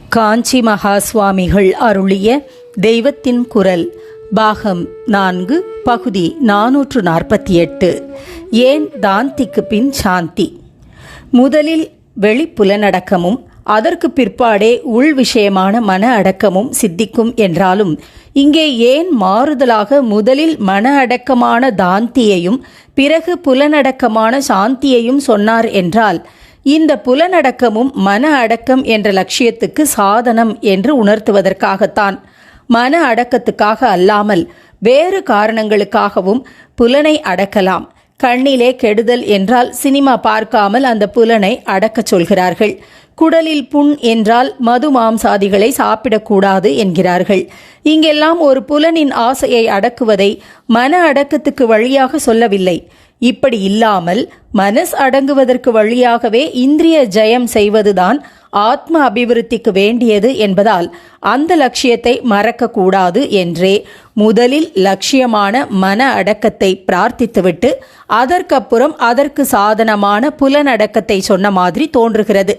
காஞ்சி மகா சுவாமிகள் அருளிய தெய்வத்தின் குரல் பாகம் நான்கு பகுதி நாநூற்று நாற்பத்தி எட்டு ஏன் தாந்திக்கு பின் சாந்தி? முதலில் வெளிப்புலனடக்கமும் அதற்கு பிற்பாடே உள் விஷயமான மன அடக்கமும் சித்திக்கும் என்றாலும் இங்கே ஏன் மாறுதலாக முதலில் மன அடக்கமான தாந்தியையும் பிறகு புலனடக்கமான சாந்தியையும் சொன்னார் என்றால் இந்த புலனடக்கமும் மன அடக்கம் என்ற லட்சியத்துக்கு சாதனம் என்று உணர்த்துவதற்காகத்தான். மன அடக்கத்துக்காக அல்லாமல் வேறு காரணங்களுக்காகவும் புலனை அடக்கலாம். கண்ணிலே கெடுதல் என்றால் சினிமா பார்க்காமல் அந்த புலனை அடக்கச் சொல்கிறார்கள். குடலில் புண் என்றால் மது மாம்சாதிகளை சாப்பிடக்கூடாது என்கிறார்கள். இங்கெல்லாம் ஒரு புலனின் ஆசையை அடக்குவதை மன அடக்கத்துக்கு வழியாக சொல்லவில்லை. இப்படி இல்லாமல் மனஸ் அடங்குவதற்கு வழியாகவே இந்திரிய ஜெயம் செய்வதுதான் ஆத்ம அபிவிருத்திக்கு வேண்டியது என்பதால் அந்த லட்சியத்தை மறக்கக்கூடாது என்றே முதலில் லட்சியமான மன அடக்கத்தை பிரார்த்தித்துவிட்டு அதற்கப்புறம் அதற்கு சாதனமான புலனடக்கத்தை சொன்ன மாதிரி தோன்றுகிறது.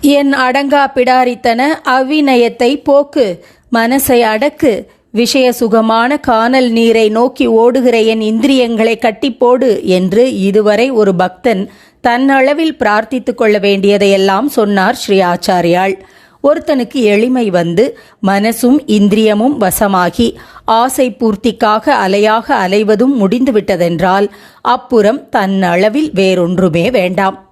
என் அடங்கா பிடாரித்தன அவ்விநயத்தை போக்கு மனசை அடக்கு விஷய சுகமான கானல் நீரை நோக்கி ஓடுகிற என் இந்திரியங்களை கட்டிப்போடு என்று இதுவரை ஒரு பக்தன் தன்னளவில் பிரார்த்தித்துக் கொள்ள வேண்டியதையெல்லாம் சொன்னார் ஸ்ரீ ஆச்சாரியாள் ஒருத்தனுக்கு எளிமை வந்து மனசும் இந்திரியமும் வசமாகி ஆசை பூர்த்திக்காக அலையாக அலைவதும் முடிந்துவிட்டதென்றால் அப்புறம் தன்னளவில் வேறொன்றுமே வேண்டாம்.